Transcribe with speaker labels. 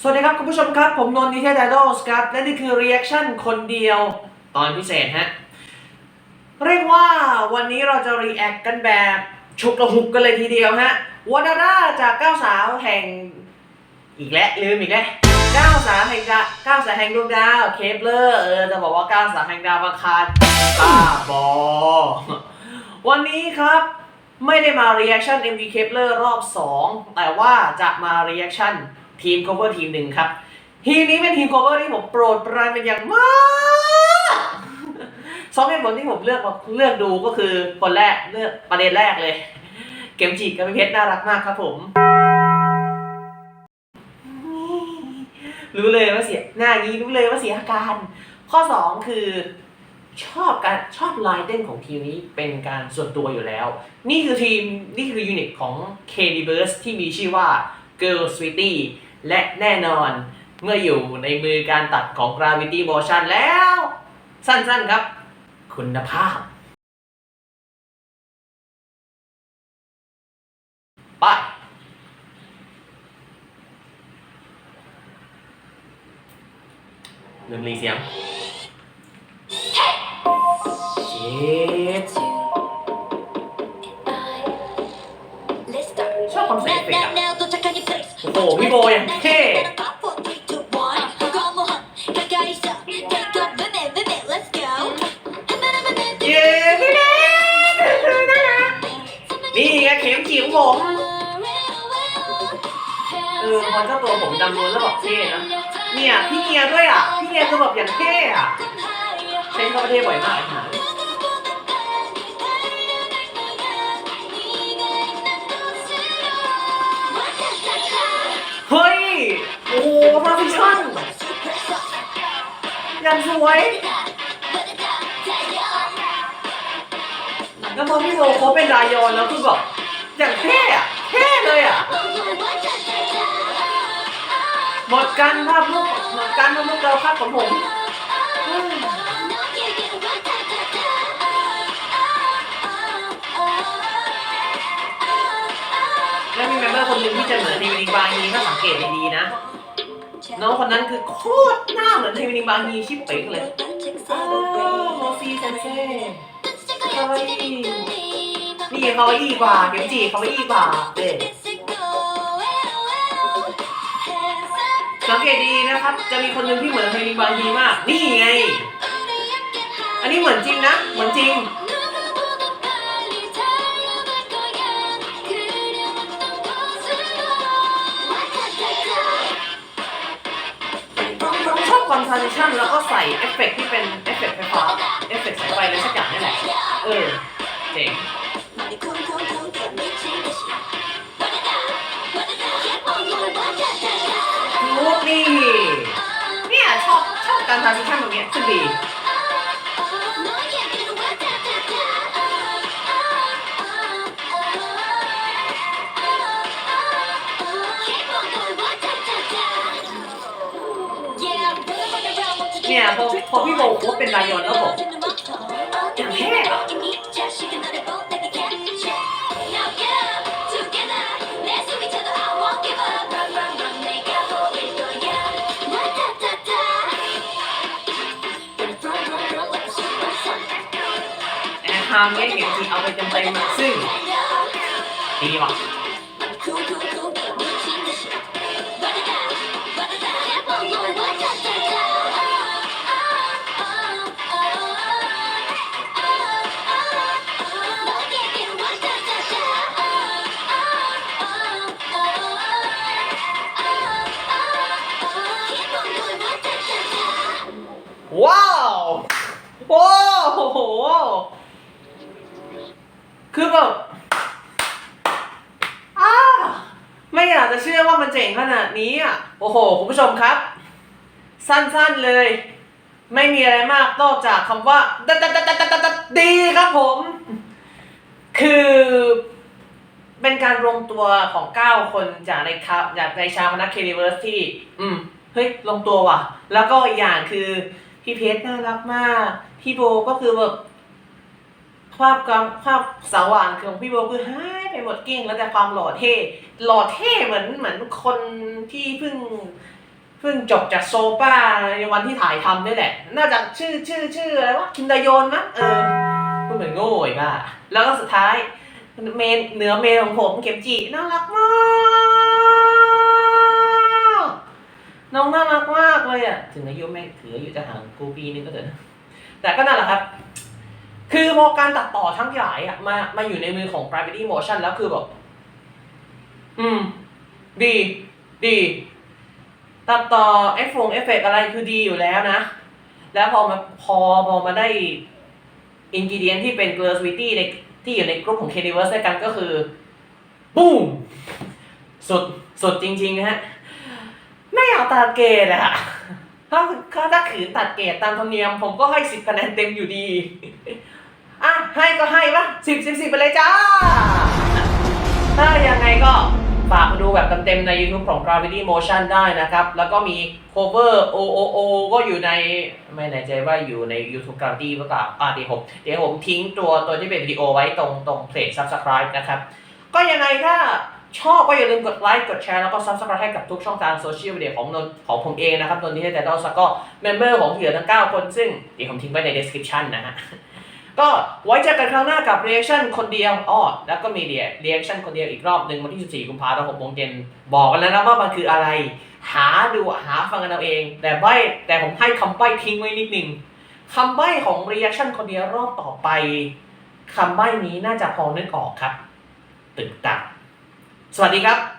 Speaker 1: สวัสดีครับคุณผู้ชมครับผมนนท์นิเทศไอดอลครับ และนี่คือ reaction คนเดียวตอนพิเศษฮะ เรียกว่าวันนี้เราจะ react กันแบบฉุกระหุกกันเลยทีเดียวฮะวานาร่าจากเก้าสาวแห่ง อีกแล้วลืมอีกแล้วเก้าสาวแห่งดาเก้าสาวแห่งดวงดาวเคปเลอร์เออจะบอกว่าเก้าสาวแห่งดาวบังคารบ้าบอวันนี้ครับไม่ได้มา reaction MV Kepler รอบ 2 แต่ว่าจะมา reaction ทีม cover ทีมหนึ่งครับ ทีมนี้เป็นทีม cover ที่ผมโปรดปรานเป็นอย่างมากสองเหตุผลที่ผมเลือกมาเลือกดูก็คือคนแรกเลือกประเด็นแรกเลย เกมจีกับพี่เพชรน่ารักมากครับผมรู้เลยว่าเสียหน้านี้รู้เลยว่าเสียอาการ ข้อ 2 คือ ชอบการชอบลายเต้นของทีมนี้เป็นการส่วนตัวอยู่แล้ว นี่คือทีมนี่คือยูนิตของ k d b u r s ที่มีชื่อว่า Girl Sweetie และแน่นอนเมื่ออยู่ในมือการตัดของ Gravity Motion แล้ว สั้นๆครับ คุณภาพไปเริ่มรีเสียงเช็ด หพี่โบอย่างเท่เย้พี่เล็กนี่ไงเข็มจีของผมเออพอเจ้าตัวผมดำนวลแล้วแบบเท่นะเนี่ยพี่เงียด้วยอะพี่เงียคือแบบอย่างเท่อะใช้คำว่าเท่บ่อยมากไอ้ เฮ้ย โอ้โหมาฟิชั่นยังสวยแล้วพอพี่โบเขาเป็นรายอนแล้วคือแบบอย่างเท่อะเท่เลยอะหมดกันภาพลูกหมดกันภาพลูกเราภาพของผม คนหนึ่งที่จะเหมือนเทวินิงบาฮีถ้าสังเกตดีๆนะ น้องคนนั้นคือโคตรหน้าเหมือนเทวินิงบาฮีชิบเป๋งเลยอ้าวโมซีเซนเซ่คาวาอี้นี่คาวาอี้กว่าเข็มจีคาวาอี้กว่าเด็สังเกตดีนะครับ จะมีคนหนึ่งที่เหมือนเทวินิงบาฮีมาก นี่ไง อันนี้เหมือนจริงนะ เหมือนจริง ทรานซิชันแล้วก็ใส่เอฟเฟกที่เป็นเอฟเฟกไฟฟ้าเอฟเฟกสายไฟอะไรสักอย่างนี่แหละ เออ เจ๋งมูดนี่เนี่ยชอบชอบการทรานซิชันตรงเนี้ยคือดี เนี่ยพอพอพี่โบเขาเป็นรายอนแล้วบอกอย่างเท่อะแอร์ไทม์เนี่ยเห็นทีเอาไปเต็มๆซึ่งดีว่ะ ว้าวโอ้โหคือแบบอ้าไม่อยากจะเชื่อว่ามันเจ๋งขนาดนี้อะโอ้โห คุณผู้ชมครับ สั้นๆเลย ไม่มีอะไรมากนอกจากคำว่าดดดดดดดดดีครับผม คือเป็นการรวมตัวของ 9 คนจากในคาจากในชาวคณะเคนิเวอร์สที่ อืม เฮ้ย ลงตัวว่ะ แล้วก็อีกอย่างคือ พี่เพชรน่ารักมาก พี่โบก็คือแบบภาพกำภาพสว่างของพี่โบคือหายไปหมดเกลี้ยงแล้วแต่ความหล่อเท่หล่อเท่เหมือนเหมือนคนที่เพิ่งเพิ่งจบจากโซป้าในวันที่ถ่ายทำนี่แหละ น่าจะชื่อชื่อชื่ออะไรวะคิมดายอนมั้งเออพูดเหมือนโง่อีกอะแล้วก็สุดท้ายเมนเหนือเมนของผมเข็มจีน่ารักมาก น้องน่ารักมากเลยอะ ถึงอายุไม่ถืออายุจะห่างกูปีนึงก็เถอะแต่ก็นั่นแหละครับ คือพอการตัดต่อทั้งหลายอะมามาอยู่ในมือของ Gravity Motion แล้วคือแบบอืม ดี ดี ตัดต่อเอฟฟงเอฟเฟกอะไรคือดีอยู่แล้วนะ แล้วพอมาพอพอมาได้อินกิเดียนที่เป็นเก r ร์สวิตี้ในที่อยู่ในกลุ่มของ k ค n i v e r s e ด้วยกันก็คือ บูมสุด สุดจริง ๆ นะฮะ ไม่เอาตัดเกรดอะถ้าถ้าถ้าขืนตัดเกรดตามธรรมเนียม ผมก็ให้สิบคะแนนเต็มอยู่ดี อะ ให้ก็ให้ปะสิบสิบสิบไปเลยจ้า ถ้ายังไงก็ฝากมาดูแบบเต็มๆใน YouTube ของ Gravity Motion ได้นะครับ แล้วก็มี cover OOO ก็อยู่ใน ไม่แน่ใจว่าอยู่ใน YouTube Gravity หรือเปล่าอะเดี๋ยวผมเดี๋ยวผมทิ้งตัวตัวที่เป็นวิดีโอไว้ตรงตรงเพจ Subscribe นะครับ ก็ยังไงถ้า ชอบก็อย่าลืมกดไลค์กดแชร์แล้วก็ Subscribe ให้กับทุกช่องทางโซเชียลมีเดียของนนของผมเองนะครับนนที่ให้แต่ดอสก็เมมเบอร์ของเหยื่อทั้ง 9 คนซึ่งเดี๋ยวผมทิ้งไว้ใน description นะฮะก็ไว้เจอกันครั้งหน้ากับ reaction คนเดียวอ้อแล้วก็มี reaction คนเดียวอีกรอบหนึ่งวันที่ 14 กุมภาพันธ์6โมงเย็นบอกกันแล้วนะว่ามันคืออะไร หาดูหาฟังกันเอาเอง แต่ใบแต่ผมให้คำใบ้ทิ้งไว้นิดนึงคำใบ้ของ reaction คนเดียวรอบต่อไปคำใบ้นี้น่าจะพอนึกออกครับ ตึกตัก สวัสดีครับ